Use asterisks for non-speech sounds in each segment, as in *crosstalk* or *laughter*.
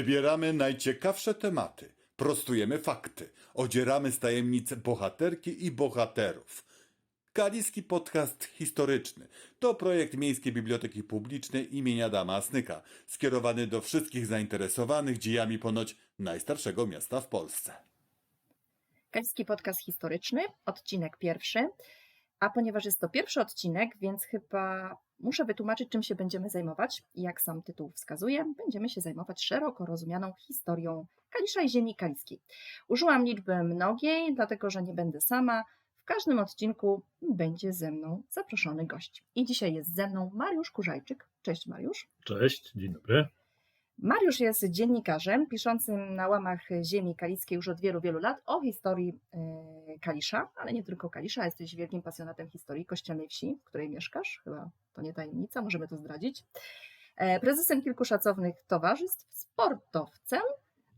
Wybieramy najciekawsze tematy, prostujemy fakty, odzieramy z tajemnic bohaterki i bohaterów. Kaliski Podcast Historyczny to projekt Miejskiej Biblioteki Publicznej imienia Adama Asnyka, skierowany do wszystkich zainteresowanych dziejami ponoć najstarszego miasta w Polsce. Kaliski Podcast Historyczny, odcinek pierwszy. A ponieważ jest to pierwszy odcinek, więc chyba muszę wytłumaczyć, czym się będziemy zajmować. Jak sam tytuł wskazuje, będziemy się zajmować szeroko rozumianą historią Kalisza i ziemi kaliskiej. Użyłam liczby mnogiej, dlatego że nie będę sama. W każdym odcinku będzie ze mną zaproszony gość. I dzisiaj jest ze mną Mariusz Kurzajczyk. Cześć Mariusz. Cześć, dzień dobry. Mariusz jest dziennikarzem piszącym na łamach ziemi kaliskiej już od wielu, wielu lat o historii e, Kalisza, ale nie tylko Kalisza, jesteś wielkim pasjonatem historii kościelnej wsi, w której mieszkasz, chyba to nie tajemnica, możemy to zdradzić. E, Prezesem kilku szacownych towarzystw, sportowcem,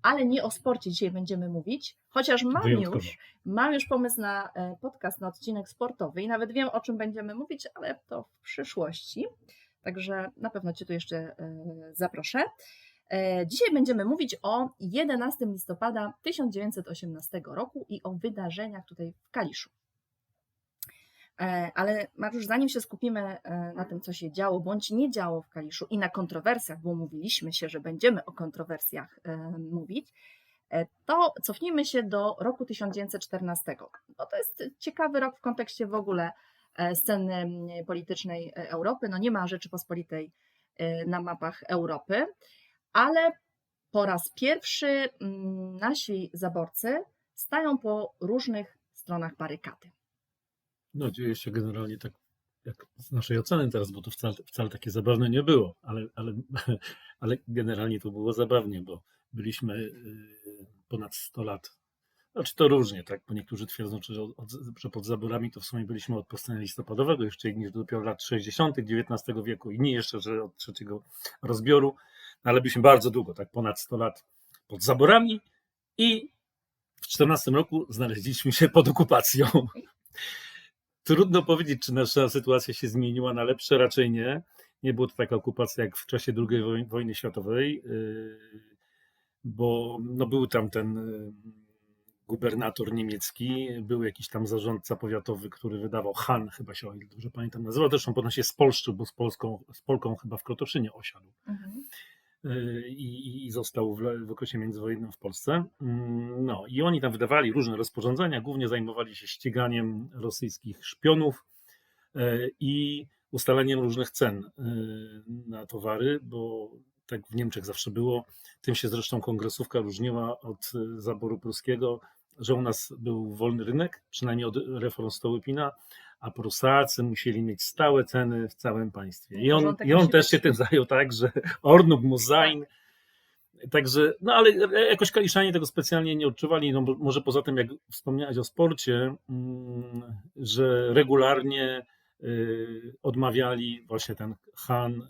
ale nie o sporcie dzisiaj będziemy mówić, chociaż mam Wyjątkowo. już, mam już pomysł na e, podcast, na odcinek sportowy i nawet wiem o czym będziemy mówić, ale to w przyszłości. Także na pewno Cię tu jeszcze zaproszę. E, Dzisiaj będziemy mówić o 11 listopada 1918 roku i o wydarzeniach tutaj w Kaliszu. E, Ale Mariusz, zanim się skupimy e, na tym, co się działo bądź nie działo w Kaliszu i na kontrowersjach, bo mówiliśmy się, że będziemy o kontrowersjach mówić, to cofnijmy się do roku 1914, bo to jest ciekawy rok w kontekście w ogóle sceny politycznej Europy. No nie ma Rzeczypospolitej na mapach Europy ale po raz pierwszy mm, nasi zaborcy stają po różnych stronach barykady. No, dzieje się generalnie tak, jak z naszej oceny teraz, bo to wcale, wcale takie zabawne nie było, ale, ale, *laughs* ale generalnie to było zabawnie, bo byliśmy y, ponad 100 lat. Znaczy to różnie, tak? Bo niektórzy twierdzą, że, od, że pod zaborami to w sumie byliśmy od powstania listopadowego, jeszcze inni, że dopiero lat 60. XIX wieku, inni jeszcze, że od trzeciego rozbioru, ale byliśmy bardzo długo, tak? Ponad 100 lat pod zaborami i w 14 roku znaleźliśmy się pod okupacją. Trudno powiedzieć, czy nasza sytuacja się zmieniła na lepsze, raczej nie. Nie było to taka okupacja jak w czasie II woj- wojny światowej, yy, bo no, był tam ten yy, gubernator niemiecki, był jakiś tam zarządca powiatowy, który wydawał Han, chyba się, o ile dobrze pamiętam, nazywał. Zresztą potem się spolszczył, bo z, Polską, z Polką chyba w Krotoszynie osiadł y, i, i został w, w okresie międzywojennym w Polsce. Mm, No i oni tam wydawali różne rozporządzenia, głównie zajmowali się ściganiem rosyjskich szpionów y, i ustalaniem różnych cen y, na towary, bo tak w Niemczech zawsze było. Tym się zresztą kongresówka różniła od y, zaboru pruskiego, że u nas był wolny rynek, przynajmniej od reform Stołypina, a Prusacy musieli mieć stałe ceny w całym państwie. I on, Porządek i on też się tym zajął tak, że Ornuk muss sein. Także, no ale jakoś Kaliszanie tego specjalnie nie odczuwali, no może poza tym, jak wspomniałeś o sporcie, mm, że regularnie y, odmawiali, właśnie ten Han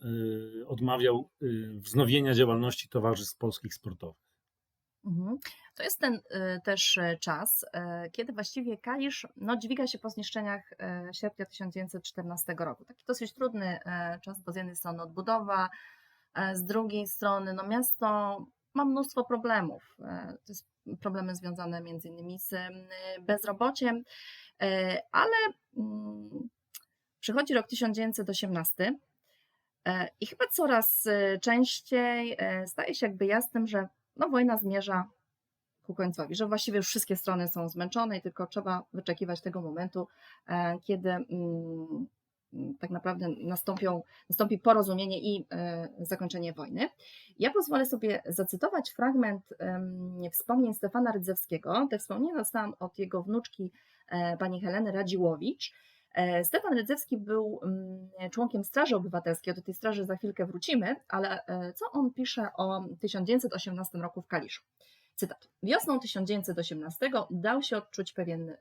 y, odmawiał y, wznowienia działalności towarzystw polskich sportowych. To jest ten y, też y, czas, y, kiedy właściwie Kalisz no, dźwiga się po zniszczeniach y, sierpnia 1914 roku. Taki dosyć trudny czas, bo z jednej strony odbudowa, z drugiej strony no, miasto ma mnóstwo problemów. To jest problemy związane między innymi z bezrobociem, ale mm, przychodzi rok 1918 e, i chyba coraz częściej e, staje się jakby jasnym, że no, wojna zmierza ku końcowi, że właściwie już wszystkie strony są zmęczone i tylko trzeba wyczekiwać tego momentu, e, kiedy mm, mm, tak naprawdę nastąpią, nastąpi porozumienie i e, zakończenie wojny. Ja pozwolę sobie zacytować fragment wspomnień Stefana Rydzewskiego. Te wspomnienia dostałam od jego wnuczki e, pani Heleny Radziłowicz. Stefan Rydzewski był mm, członkiem Straży Obywatelskiej, do tej straży za chwilkę wrócimy, ale co on pisze o 1918 roku w Kaliszu? Cytat. Wiosną 1918 dał się odczuć pewien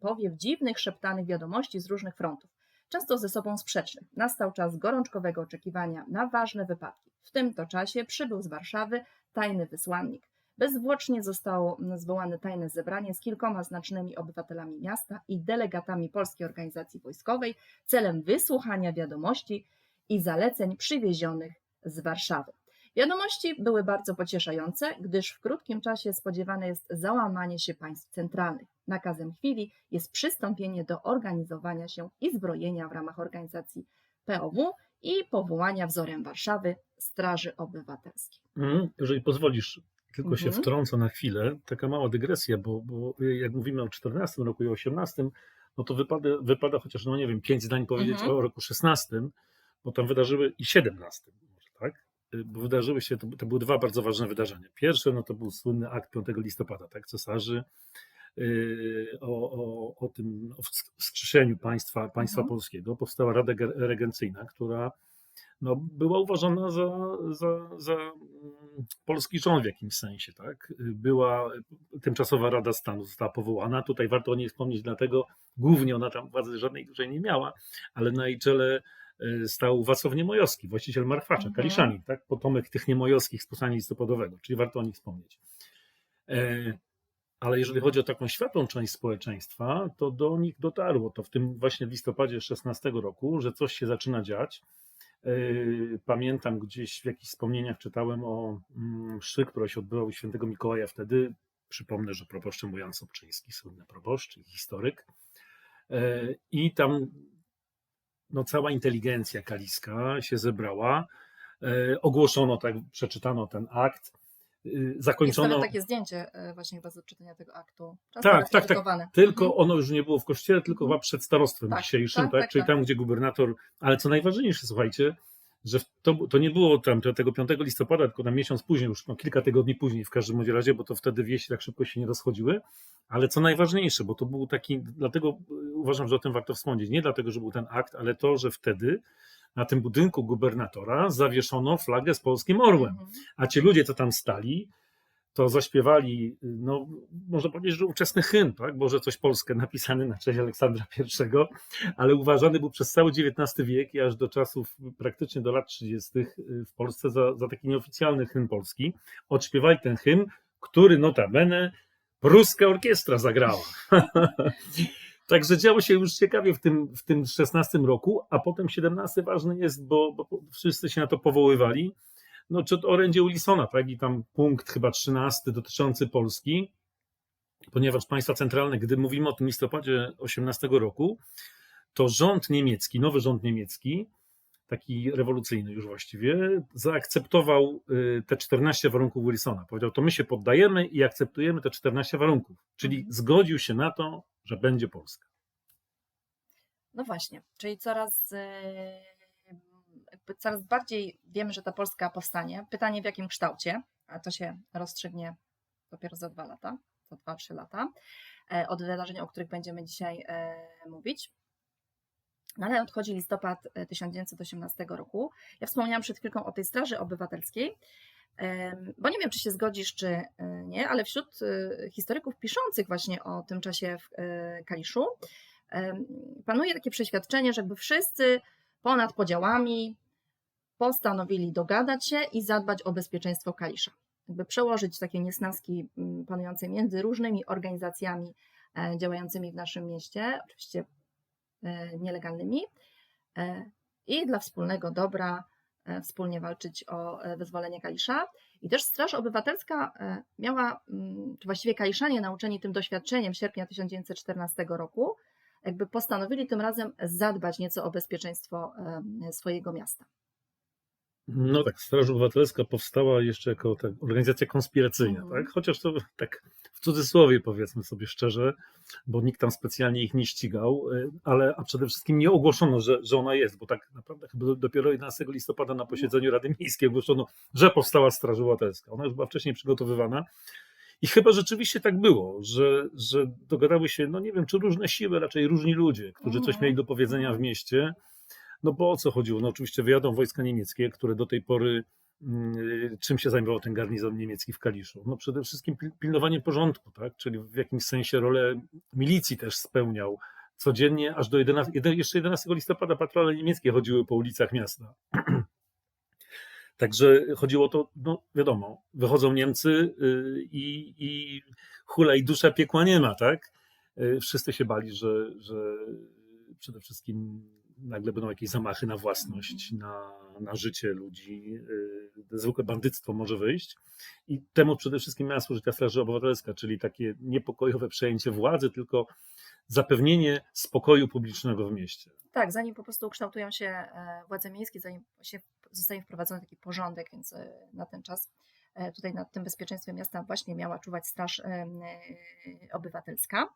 powiew dziwnych, szeptanych wiadomości z różnych frontów, często ze sobą sprzecznych. Nastał czas gorączkowego oczekiwania na ważne wypadki. W tym to czasie przybył z Warszawy tajny wysłannik. Bezzwłocznie zostało zwołane tajne zebranie z kilkoma znacznymi obywatelami miasta i delegatami Polskiej Organizacji Wojskowej celem wysłuchania wiadomości i zaleceń przywiezionych z Warszawy. Wiadomości były bardzo pocieszające, gdyż w krótkim czasie spodziewane jest załamanie się państw centralnych. Nakazem chwili jest przystąpienie do organizowania się i zbrojenia w ramach organizacji POW i powołania wzorem Warszawy Straży Obywatelskiej. Mhm, Jeżeli pozwolisz, tylko się Mhm. wtrącę na chwilę, taka mała dygresja, bo, bo jak mówimy o 14 roku i o 18, no to wypada, wypada chociaż, no nie wiem, pięć zdań powiedzieć Mhm. o roku 16, bo tam wydarzyły i 17, może tak? Y, Bo wydarzyły się, to, to były dwa bardzo ważne wydarzenia. Pierwsze, no to był słynny akt 5 listopada, tak, cesarzy, yy, o, o, o tym o wsk- wskrzeszeniu państwa, państwa Mhm. polskiego. Powstała Rada Ge- Regencyjna, która no, była uważana za, za, za mm, polski rząd w jakimś sensie. Tak? Była tymczasowa Rada Stanu, została powołana. Tutaj warto o niej wspomnieć, dlatego głównie ona tam władzy żadnej dużej nie miała, ale na jej czele stał Wacław Niemojowski, właściciel Marchwacza, Mhm. Kaliszanin, tak? potomek tych Niemojowskich z powstania listopadowego, czyli warto o nich wspomnieć. E, ale jeżeli chodzi o taką światłą część społeczeństwa, to do nich dotarło to w tym właśnie listopadzie 16 roku, że coś się zaczyna dziać. Yy, Pamiętam gdzieś w jakichś wspomnieniach czytałem o mm, mszy, która się odbyła u świętego Mikołaja wtedy. Przypomnę, że proboszczem był Jan Sobczyński, słynny proboszcz i historyk. Yy, I tam no, cała inteligencja kaliska się zebrała. Yy, Ogłoszono, tak, przeczytano ten akt. Jest Zakończono. nawet takie zdjęcie e, właśnie chyba z odczytania tego aktu. Czasem Tak, tak, tak. ratyfikowane. Tylko Mhm. ono już nie było w kościele, tylko Mhm. chyba przed starostwem Tak, dzisiejszym, tak, tak, tak, czyli tak. tam, gdzie gubernator. Ale co najważniejsze, słuchajcie, że to, to nie było tam te- tego 5 listopada, tylko na miesiąc później, już no, kilka tygodni później w każdym razie, bo to wtedy wieści tak szybko się nie rozchodziły. Ale co najważniejsze, bo to był taki, dlatego y, uważam, że o tym warto wspomnieć, nie dlatego, że był ten akt, ale to, że wtedy na tym budynku gubernatora zawieszono flagę z polskim orłem. Mhm. A ci ludzie, co tam stali, to zaśpiewali, no, można powiedzieć, że ówczesny hymn, tak? Boże coś Polskę, napisany na cześć Aleksandra I, ale uważany był przez cały XIX wiek i aż do czasów, praktycznie do lat 30. w Polsce za, za taki nieoficjalny hymn polski. Odśpiewali ten hymn, który notabene pruska orkiestra zagrała. *laughs* Także działo się już ciekawie w tym, w tym 16 roku, a potem 17 ważny jest, bo, bo wszyscy się na to powoływali no, czy to orędzie Wilsona, tak? I tam punkt chyba 13 dotyczący Polski, ponieważ państwa centralne, gdy mówimy o tym listopadzie 18 roku, to rząd niemiecki, nowy rząd niemiecki, taki rewolucyjny już właściwie, zaakceptował y, te 14 warunków Wilsona. Powiedział, to my się poddajemy i akceptujemy te 14 warunków. Czyli Mhm. zgodził się na to, że będzie Polska. No właśnie, czyli coraz, jakby coraz bardziej wiemy, że ta Polska powstanie. Pytanie w jakim kształcie, a to się rozstrzygnie dopiero za dwa lata, za dwa, trzy lata, e, od wydarzeń, o których będziemy dzisiaj e, mówić. No ale odchodzi listopad e, 1918 roku. Ja wspomniałam przed chwilką o tej Straży Obywatelskiej, bo nie wiem, czy się zgodzisz, czy e, nie, ale wśród e, historyków piszących właśnie o tym czasie w e, Kaliszu, panuje takie przeświadczenie, że jakby wszyscy ponad podziałami postanowili dogadać się i zadbać o bezpieczeństwo Kalisza. Jakby przełożyć takie niesnaski mm, panujące między różnymi organizacjami e, działającymi w naszym mieście, oczywiście e, nielegalnymi, e, i dla wspólnego dobra wspólnie walczyć o wyzwolenie Kalisza. I też Straż Obywatelska miała, mm, czy właściwie Kaliszanie nauczeni tym doświadczeniem sierpnia 1914 roku, jakby postanowili tym razem zadbać nieco o bezpieczeństwo swojego miasta. No tak, Straż Obywatelska powstała jeszcze jako ta organizacja konspiracyjna, Mhm. tak? Chociaż to tak w cudzysłowie powiedzmy sobie szczerze, bo nikt tam specjalnie ich nie ścigał, y, ale a przede wszystkim nie ogłoszono, że, że ona jest, bo tak naprawdę chyba dopiero 11 listopada na posiedzeniu Rady Miejskiej ogłoszono, że powstała Straż Obywatelska. Ona już była wcześniej przygotowywana. I chyba rzeczywiście tak było, że, że dogadały się, no nie wiem, czy różne siły, raczej różni ludzie, którzy coś Mhm. mieli do powiedzenia w mieście. No bo o co chodziło? No oczywiście wyjadą wojska niemieckie, które do tej pory mm, czym się zajmował ten garnizon niemiecki w Kaliszu? No przede wszystkim pil- pilnowanie porządku, tak? Czyli w jakimś sensie rolę milicji też spełniał. Codziennie aż do 11, jeden- jeszcze 11 listopada patrole niemieckie chodziły po ulicach miasta. *clears throat* Także chodziło o to, no wiadomo, wychodzą Niemcy y, i, i hula i dusza piekła nie ma, tak? Y, Wszyscy się bali, że, że przede wszystkim nagle będą jakieś zamachy na własność, na, na życie ludzi, y, zwykłe bandyctwo może wyjść. I temu przede wszystkim miała służyć ta straż obywatelska, czyli takie niepokojowe przejęcie władzy, tylko zapewnienie spokoju publicznego w mieście. Tak, zanim po prostu ukształtują się e, władze miejskie, zanim się zostanie wprowadzony taki porządek, więc e, na ten czas e, tutaj nad tym bezpieczeństwem miasta właśnie miała czuwać Straż Obywatelska,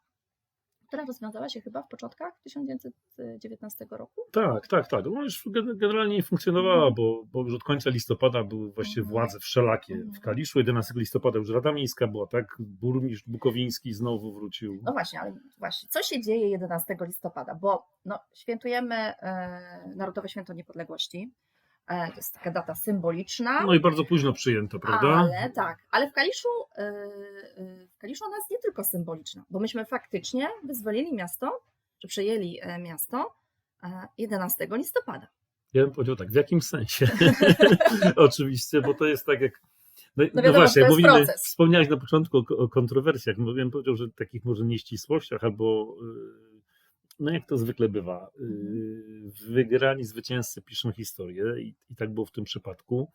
która rozwiązała się chyba w początkach 1919 roku. Tak, tak, tak. Ona już gen- generalnie nie funkcjonowała, bo, bo już od końca listopada były właściwie Mhm. władze wszelakie Mhm. w Kaliszu. 11 listopada już Rada Miejska była, tak? Burmistrz Bukowiński znowu wrócił. No właśnie, ale właśnie, co się dzieje 11 listopada? Bo no, świętujemy e, Narodowe Święto Niepodległości. E, to jest taka data symboliczna. No i bardzo późno przyjęto, prawda? Ale tak, ale w Kaliszu, yy, yy, w Kaliszu ona jest nie tylko symboliczna, bo myśmy faktycznie wyzwolili miasto, czy przejęli e, miasto e, 11 listopada. Ja bym powiedział tak, w jakim sensie? *laughs* *laughs* Oczywiście, bo to jest tak jak. No, no, wiadomo, właśnie, to jak jest mówimy, proces. wspomniałeś na początku o, o kontrowersjach. No, ja bym powiedział, że takich może nieścisłościach, albo yy, no jak to zwykle bywa, yy, wygrani zwycięzcy piszą historię i, i tak było w tym przypadku.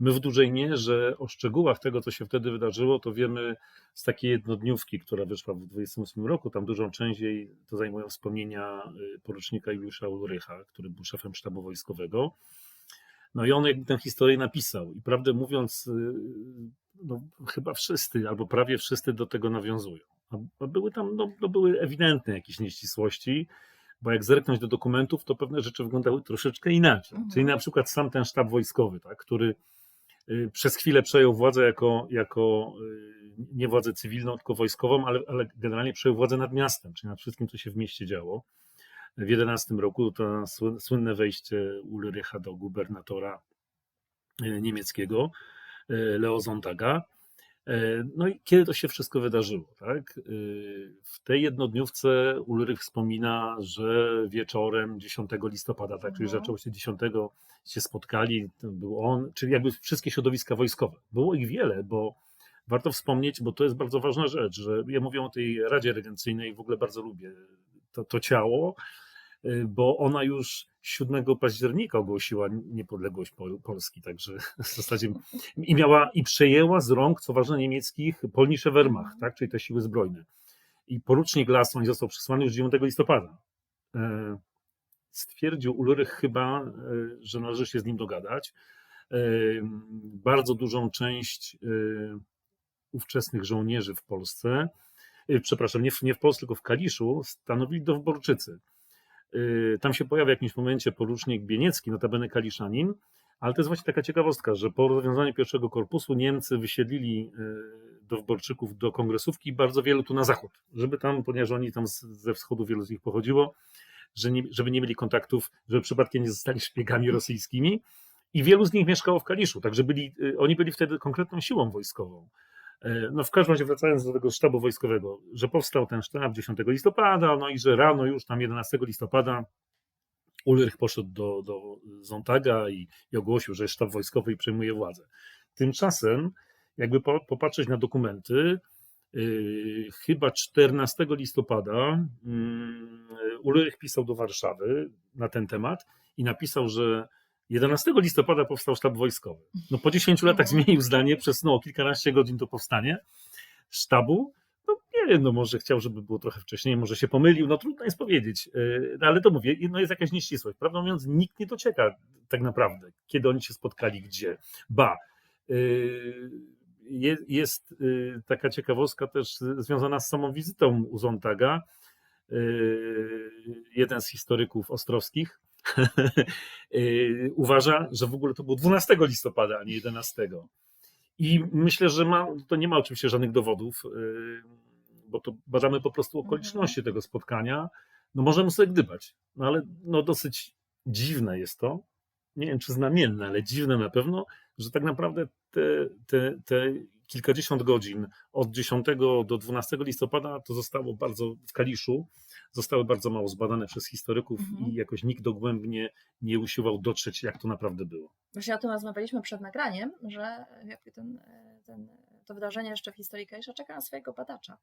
My w dużej mierze o szczegółach tego, co się wtedy wydarzyło, to wiemy z takiej jednodniówki, która wyszła w 28 roku. Tam dużą część jej to zajmują wspomnienia y, porucznika Juliusza Ulrycha, który był szefem sztabu wojskowego. No i on jakby tę historię napisał. I prawdę mówiąc, y, no, chyba wszyscy, albo prawie wszyscy do tego nawiązują. A a były tam, no, no, były ewidentne jakieś nieścisłości, bo jak zerknąć do dokumentów, to pewne rzeczy wyglądały troszeczkę inaczej. Mhm. Czyli na przykład sam ten sztab wojskowy, tak, który y, przez chwilę przejął władzę jako, jako y, nie władzę cywilną, tylko wojskową, ale, ale generalnie przejął władzę nad miastem, czyli nad wszystkim, co się w mieście działo. W 11 roku to słyn- słynne wejście Ulrycha do gubernatora y, niemieckiego, Leo Zontaga. E, No i kiedy to się wszystko wydarzyło, tak? Y, W tej jednodniówce Ulrych wspomina, że wieczorem 10 listopada, tak, czyli Mhm. zaczęło się 10, się spotkali, był on, czyli jakby wszystkie środowiska wojskowe. Było ich wiele, bo warto wspomnieć, bo to jest bardzo ważna rzecz, że ja mówię o tej Radzie Regencyjnej, w ogóle bardzo lubię to, to ciało, bo ona już 7 października ogłosiła niepodległość Pol- Polski, także *laughs* w zasadzie i miała i przejęła z rąk, co ważne, niemieckich Polnische Wehrmacht, tak, czyli te siły zbrojne. I porucznik Lasson został przesłany już 9 listopada. E, Stwierdził Ulrych chyba, e, że należy się z nim dogadać. E, Bardzo dużą część ówczesnych żołnierzy w Polsce, przepraszam, nie w, nie w Polsce, tylko w Kaliszu, stanowili dowborczycy. Y, Tam się pojawia w jakimś momencie porucznik Bieniecki, notabene Kaliszanin, ale to jest właśnie taka ciekawostka, że po rozwiązaniu pierwszego korpusu Niemcy wysiedlili y, dowborczyków do kongresówki bardzo wielu tu na zachód, żeby tam, ponieważ oni tam ze wschodu wielu z nich pochodziło, żeby nie mieli kontaktów, żeby przypadkiem nie zostali szpiegami rosyjskimi i wielu z nich mieszkało w Kaliszu, także byli, y, oni byli wtedy konkretną siłą wojskową. E, No w każdym razie wracając do tego sztabu wojskowego, że powstał ten sztab 10 listopada, no i że rano już tam 11 listopada Ulrich poszedł do, do Zontaga i, i ogłosił, że sztab wojskowy i przejmuje władzę. Tymczasem, jakby po, popatrzeć na dokumenty, yy, chyba 14 listopada yy, Ulrich pisał do Warszawy na ten temat i napisał, że 11 listopada powstał sztab wojskowy. No po 10 latach Mhm. zmienił zdanie, przez no, kilkanaście godzin to powstanie sztabu. No nie wiem, no może chciał, żeby było trochę wcześniej, może się pomylił, no trudno jest powiedzieć. No, ale to mówię, no jest jakaś nieścisłość. Prawdę mówiąc, nikt nie docieka tak naprawdę, kiedy oni się spotkali, gdzie. Ba, je- jest yy, taka ciekawostka też związana z samą wizytą u Zontaga. Jeden z historyków ostrowskich *laughs* uważa, że w ogóle to było 12 listopada, a nie 11. I myślę, że ma, to nie ma oczywiście żadnych dowodów, yy, bo to badamy po prostu okoliczności tego spotkania. No możemy sobie gdybać, no ale no dosyć dziwne jest to, nie wiem czy znamienne, ale dziwne na pewno, że tak naprawdę te, te, te kilkadziesiąt godzin od 10 do 12 listopada to zostało bardzo w Kaliszu, zostały bardzo mało zbadane przez historyków Mhm. i jakoś nikt dogłębnie nie usiłował dotrzeć, jak to naprawdę było. Właśnie o tym rozmawialiśmy przed nagraniem, że ten, e, ten, to wydarzenie jeszcze w historii czeka na swojego badacza.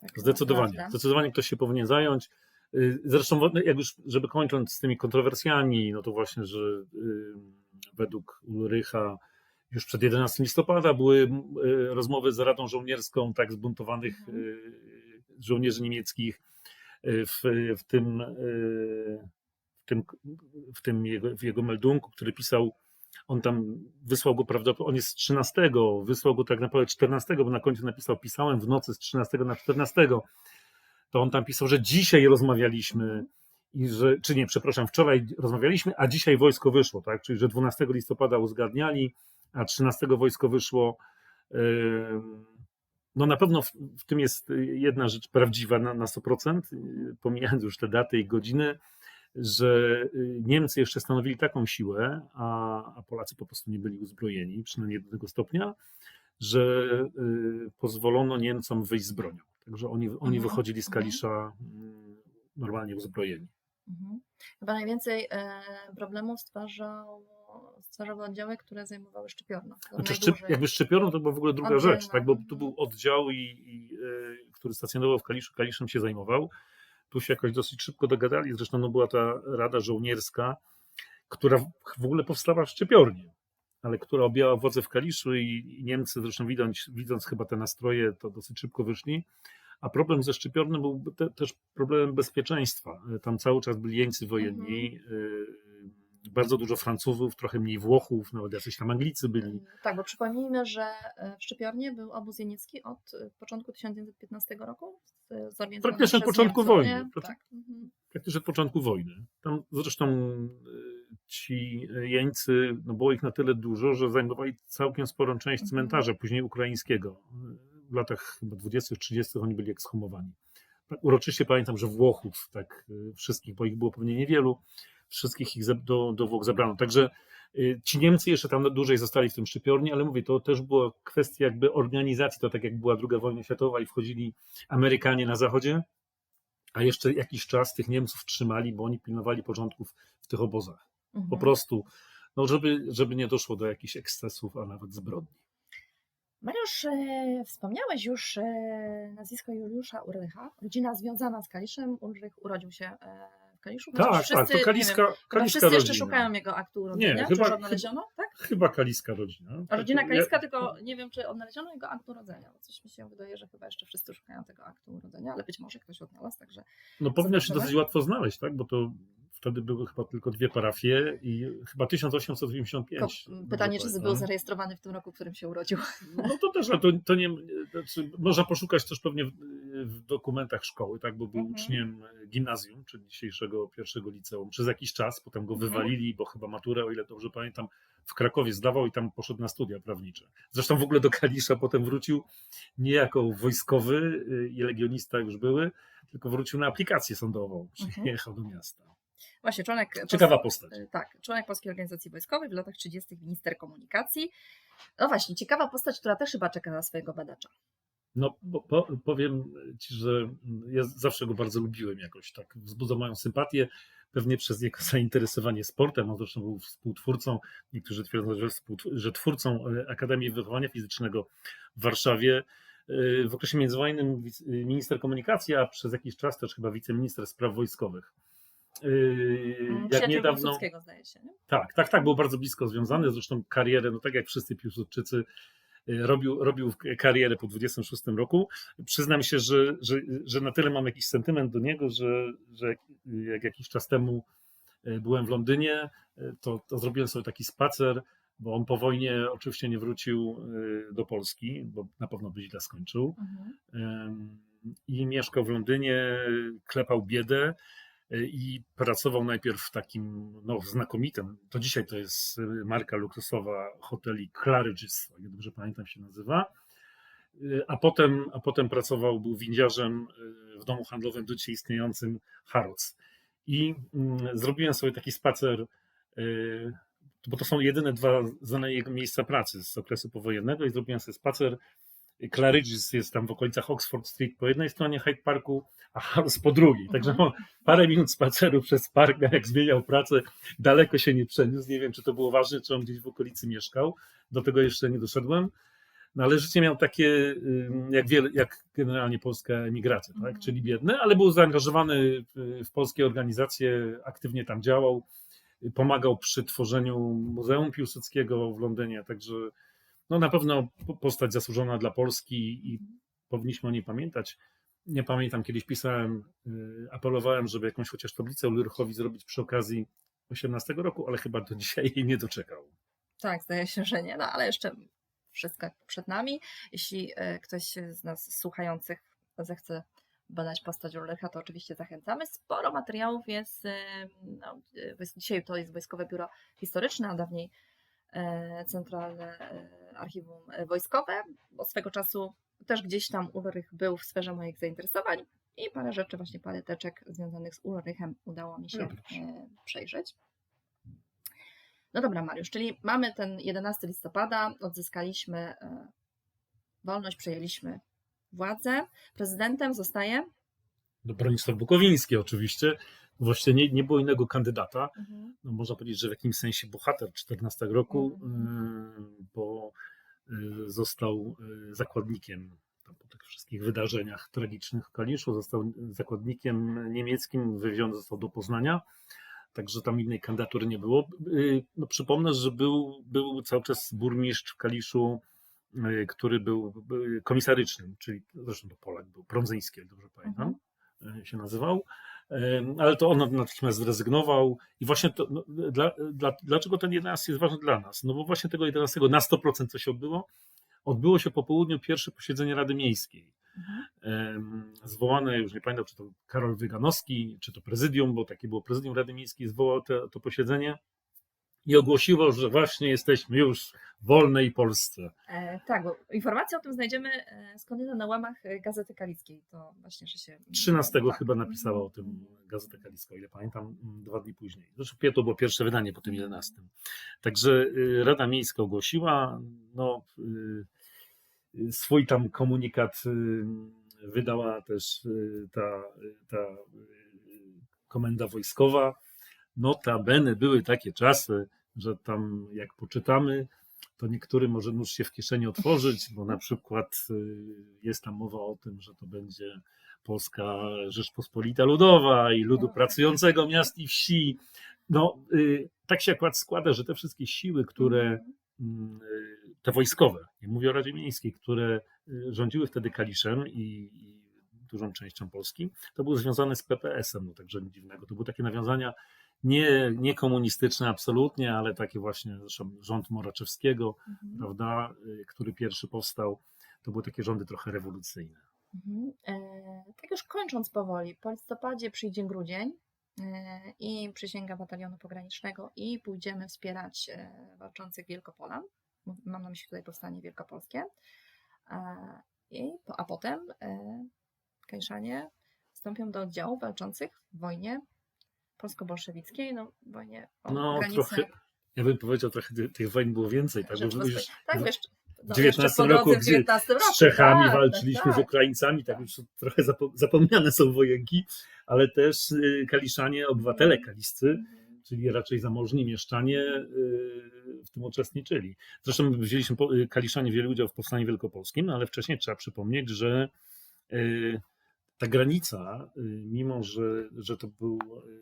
Tak Zdecydowanie. naprawdę. Zdecydowanie ktoś się powinien zająć. Y, Zresztą, jak już, żeby kończąc z tymi kontrowersjami, no to właśnie, że y, według Ulrycha już przed 11 listopada były y, rozmowy z Radą Żołnierską tak zbuntowanych Mhm. żołnierzy niemieckich w, w tym, y, w tym, w tym jego, w jego meldunku, który pisał, on tam wysłał go prawdopodobnie, on jest z 13, wysłał go tak naprawdę 14, bo na końcu napisał, pisałem w nocy z 13 na 14, to on tam pisał, że dzisiaj rozmawialiśmy i że, czy nie, przepraszam, wczoraj rozmawialiśmy, a dzisiaj wojsko wyszło, tak, czyli że 12 listopada uzgadniali, a 13 wojsko wyszło. Ym, No na pewno w, w tym jest jedna rzecz prawdziwa na, na 100%, yy, pomijając już te daty i godziny, że yy, Niemcy jeszcze stanowili taką siłę, a, a Polacy po prostu nie byli uzbrojeni, przynajmniej do tego stopnia, że yy, pozwolono Niemcom wyjść z bronią. Także oni, oni Mhm, wychodzili z. Kalisza mm, normalnie uzbrojeni. Mhm. Chyba najwięcej e, problemów stwarzało, stwarzały oddziały, które zajmowały szczypiorno. To Znaczy, szczyp, jakby szczepiono to była w ogóle druga Oddzielna. rzecz, tak? bo tu był oddział, i, i, e, który stacjonował w Kaliszu, Kaliszem się zajmował. Tu się jakoś dosyć szybko dogadali, zresztą no, była ta Rada Żołnierska, która w- ogóle powstała w Szczepiornie, ale która objęła władzę w Kaliszu i, i Niemcy zresztą widząc, widząc chyba te nastroje, to dosyć szybko wyszli. A problem ze Szczypiornem był te, też problemem bezpieczeństwa. Tam cały czas byli jeńcy wojenni, y, bardzo dużo Francuzów, trochę mniej Włochów, nawet jacyś tam Anglicy byli. Tak, bo przypomnijmy, że e, w Szczypiornie był obóz jeniecki od e, początku 1915 roku. Praktycznie od przez początku Niemców, wojny. nie? Tak. Mhm. praktycznie od początku wojny. Tam zresztą ci jeńcy, no było ich na tyle dużo, że zajmowali całkiem sporą część Mhm. cmentarza, później ukraińskiego. W latach chyba 20 30 oni byli ekshumowani. Tak uroczyście pamiętam, że Włochów, tak wszystkich, bo ich było pewnie niewielu, wszystkich ich do, do Włoch zabrano. Także y, ci Niemcy jeszcze tam dłużej zostali w tym szczypiorni, ale mówię, to też była kwestia jakby organizacji, to tak jak była druga wojna światowa i wchodzili Amerykanie na zachodzie, a jeszcze jakiś czas tych Niemców trzymali, bo oni pilnowali porządków w tych obozach. Po Mhm. prostu, no żeby, żeby nie doszło do jakichś ekscesów, a nawet zbrodni. Mariusz, e, wspomniałeś już e, nazwisko Juliusza Ulrycha, rodzina związana z Kaliszem. Ulrych urodził się e, Kaliszu. Tak, Chociaż tak, to nie wiem, Kaliska, Kaliska wszyscy jeszcze rodzina. szukają jego aktu urodzenia. Nie, czy chyba- już odnaleziono? Tak? Chyba Kaliska rodzina. A Rodzina Kaliska, Ja- tylko nie wiem, czy odnaleziono jego akt urodzenia. Bo coś mi się wydaje, że chyba jeszcze wszyscy szukają tego aktu urodzenia, ale być może ktoś odnalazł, także No powinno się dosyć łatwo znaleźć, tak? Bo to wtedy były chyba tylko dwie parafie i chyba 1895. tylko pytanie, czy był zarejestrowany w tym roku, w którym się urodził. No to też, to, to nie, znaczy, można poszukać też pewnie w, w dokumentach szkoły, tak, bo był Mhm. uczniem gimnazjum, czyli dzisiejszego pierwszego liceum, przez jakiś czas, potem go Mhm. wywalili, bo chyba maturę, o ile dobrze pamiętam, w Krakowie zdawał i tam poszedł na studia prawnicze. Zresztą w ogóle do Kalisza potem wrócił nie jako wojskowy y, i legionista już były, tylko wrócił na aplikację sądową, Mhm. przyjechał do miasta. Właśnie, członek. Ciekawa postać. E, Tak, członek Polskiej Organizacji Wojskowej, w latach 30. minister komunikacji. No właśnie, ciekawa postać, która też chyba czeka na swojego badacza. No, po, powiem ci, że ja zawsze go bardzo lubiłem jakoś, tak wzbudzał moją sympatię, pewnie przez jego *laughs* zainteresowanie sportem, on zresztą był współtwórcą, niektórzy twierdzą, że, że twórcą e, Akademii Wychowania Fizycznego w Warszawie. E, W okresie międzywojennym minister komunikacji, a przez jakiś czas też chyba wiceminister spraw wojskowych. E, Jak niedawno. Zdaje się. Nie? Tak, tak, tak, był bardzo blisko związany. Zresztą karierę, no tak jak wszyscy Piłsudczycy, y, robił, robił karierę po 26 roku. Przyznam się, że, że, że na tyle mam jakiś sentyment do niego, że, że jak, jak jakiś czas temu y, byłem w Londynie, to, to zrobiłem sobie taki spacer, bo on po wojnie oczywiście nie wrócił do Polski, bo na pewno by źle skończył. Mhm. I mieszkał w Londynie, klepał biedę i pracował najpierw w takim no, znakomitym, to dzisiaj to jest y, marka luksusowa hoteli Claridge's, ile dobrze pamiętam się nazywa, Y, a potem, a potem pracował, był windziarzem y, w domu handlowym do dzisiaj istniejącym Harrods. I mm, zrobiłem sobie taki spacer, bo to są jedyne dwa znane miejsca pracy z okresu powojennego i zrobiłem sobie spacer Claridge's jest tam w okolicach Oxford Street po jednej stronie Hyde Parku, a Harrods po drugiej. Także Mhm. no, parę minut spaceru przez park, jak zmieniał pracę, daleko się nie przeniósł. Nie wiem, czy to było ważne, czy on gdzieś w okolicy mieszkał. Do tego jeszcze nie doszedłem. No ale życie miał takie, jak, wiele, jak generalnie polska emigracja, tak? Mhm. czyli biedne, ale był zaangażowany w, polskie organizacje, aktywnie tam działał, pomagał przy tworzeniu Muzeum Piłsudskiego w Londynie, także no na pewno po- postać zasłużona dla Polski i powinniśmy o niej pamiętać. Nie pamiętam, kiedyś pisałem, y, apelowałem, żeby jakąś chociaż tablicę Ulrychowi zrobić przy okazji 18 roku, ale chyba do *laughs* dzisiaj jej nie doczekał. Tak, zdaje się, że nie, no ale jeszcze wszystko przed nami. Jeśli e, ktoś z nas słuchających zechce badać postać Ulrycha, to oczywiście zachęcamy. Sporo materiałów jest, e, no, dzisiaj to jest Wojskowe Biuro Historyczne, a dawniej Centralne Archiwum Wojskowe, bo swego czasu też gdzieś tam Ulrych był w sferze moich zainteresowań i parę rzeczy, właśnie parę teczek związanych z Ulrychem udało mi się No e, przejrzeć. No dobra, Mariusz, czyli mamy ten 11 listopada, odzyskaliśmy e, wolność, przejęliśmy władzę. Prezydentem zostaje. No, Bronisław Bukowiński oczywiście. Właściwie nie, nie było innego kandydata. No, można powiedzieć, że w jakimś sensie bohater 14 roku, y, bo y, został y, zakładnikiem tam po tych wszystkich wydarzeniach tragicznych w Kaliszu, został zakładnikiem niemieckim, wywieziony został do Poznania. Także tam innej kandydatury nie było. Y, No, przypomnę, że był, był cały czas burmistrz w Kaliszu, y, który był y, komisarycznym, czyli zresztą to Polak był, Prądzyński, dobrze pamiętam, y, się nazywał. Ale to on natychmiast zrezygnował. I właśnie to, no, dla, dla, dlaczego ten 11 jest ważny dla nas? No bo właśnie tego 11 na 100% co się odbyło, odbyło się po południu pierwsze posiedzenie Rady Miejskiej. Mhm. Zwołane, już nie pamiętam, czy to Karol Wyganowski, czy to prezydium, bo takie było prezydium Rady Miejskiej, zwołał te, to posiedzenie i ogłosiło, że właśnie jesteśmy już w wolnej Polsce. E, tak, bo informacje o tym znajdziemy e, skądinąd na łamach e, Gazety Kalickiej. To właśnie, że się. 13 tak. chyba napisała o tym Gazeta Kalicka, o ile pamiętam, m, dwa dni później. Zresztą to było pierwsze wydanie po tym 11. Także y, Rada Miejska ogłosiła, no, y, y, swój tam komunikat wydała też ta, ta komenda wojskowa. Notabene były takie czasy, że tam jak poczytamy, to niektóry może nóż się w kieszeni otworzyć, bo na przykład y, jest tam mowa o tym, że to będzie Polska Rzeczpospolita Ludowa i ludu pracującego miast i wsi. No, y, tak się akurat składa, że te wszystkie siły, które mm, y, te wojskowe, nie mówię o Radzie Miejskiej, które rządziły wtedy Kaliszem i, i dużą częścią Polski, to były związane z PPS-em, no także nic dziwnego. To były takie nawiązania nie, nie komunistyczne absolutnie, ale takie właśnie, rząd Moraczewskiego, Mhm. prawda, y, który pierwszy powstał, to były takie rządy trochę rewolucyjne. Mhm. E, tak już kończąc powoli, po listopadzie przyjdzie grudzień e, i przysięga batalionu pogranicznego i pójdziemy wspierać e, walczących Wielkopolan. Mam na myśli tutaj powstanie wielkopolskie. A, i, a potem e, Kajszanie wstąpią do oddziałów walczących w wojnie polsko-bolszewickiej, no wojnie o No, trochę, ja bym powiedział, trochę tych- wojen było więcej. Tak, bo już. Tak, wiesz, no, w jeszcze XIX roku, w gdzie XIX roku, z Czechami tak, walczyliśmy, tak, z Ukraińcami, tak już trochę zapo- zapomniane są wojenki, ale też y, Kaliszanie, obywatele kaliscy, Mhm. czyli raczej zamożni mieszczanie y, w tym uczestniczyli. Zresztą wzięliśmy, y, Kaliszanie wzięli udział w Powstaniu Wielkopolskim, no ale wcześniej trzeba przypomnieć, że ta granica, y, mimo że, że to był,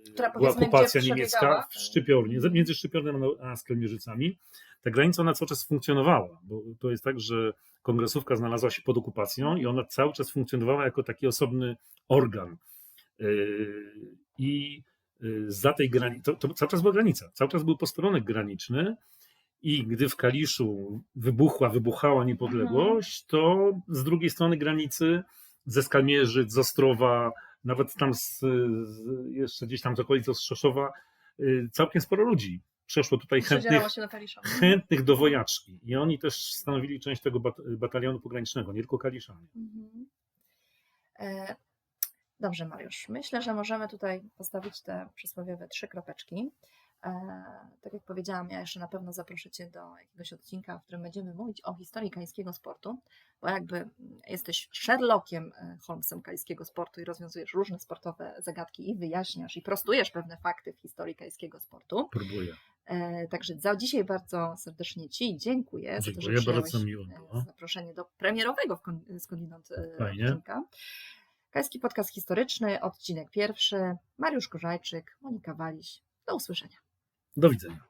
y, Która, była okupacja niemiecka w Szczypiornie, Mhm. między Szczypiornem a- Skelmierzycami, ta granica ona cały czas funkcjonowała, bo to jest tak, że kongresówka znalazła się pod okupacją i ona cały czas funkcjonowała jako taki osobny organ. Yy, I za tej granicy, to, to cały czas była granica, cały czas był posterunek graniczny i gdy w Kaliszu wybuchła, wybuchała niepodległość, to z drugiej strony granicy ze Skalmierzyc, z Ostrowa, nawet tam z, z, jeszcze gdzieś tam z okolic Ostrzeszowa, yy, całkiem sporo ludzi przeszło tutaj chętnych, Kalisza. chętnych do wojaczki. I oni też stanowili część tego bat, batalionu pogranicznego, nie tylko Kaliszanie. Mhm. E, Dobrze, Mariusz. Myślę, że możemy tutaj postawić te przysłowiowe trzy kropeczki. E, Tak jak powiedziałam, ja jeszcze na pewno zaproszę Cię do jakiegoś odcinka, w którym będziemy mówić o historii kaliskiego sportu, bo jakby mm, jesteś Sherlockiem e, Holmesem kaliskiego sportu i rozwiązujesz różne sportowe zagadki i wyjaśniasz i prostujesz pewne fakty w historii kaliskiego sportu. Próbuję. E, Także za dzisiaj bardzo serdecznie Ci dziękuję, za to, że Dziękuję, bardzo przyjąłeś miło było. zaproszenie do premierowego skądinąd e, Fajnie. odcinka. Kajski Podcast Historyczny, odcinek pierwszy. Mariusz Korzajczyk, Monika Waliś. Do usłyszenia. Do widzenia.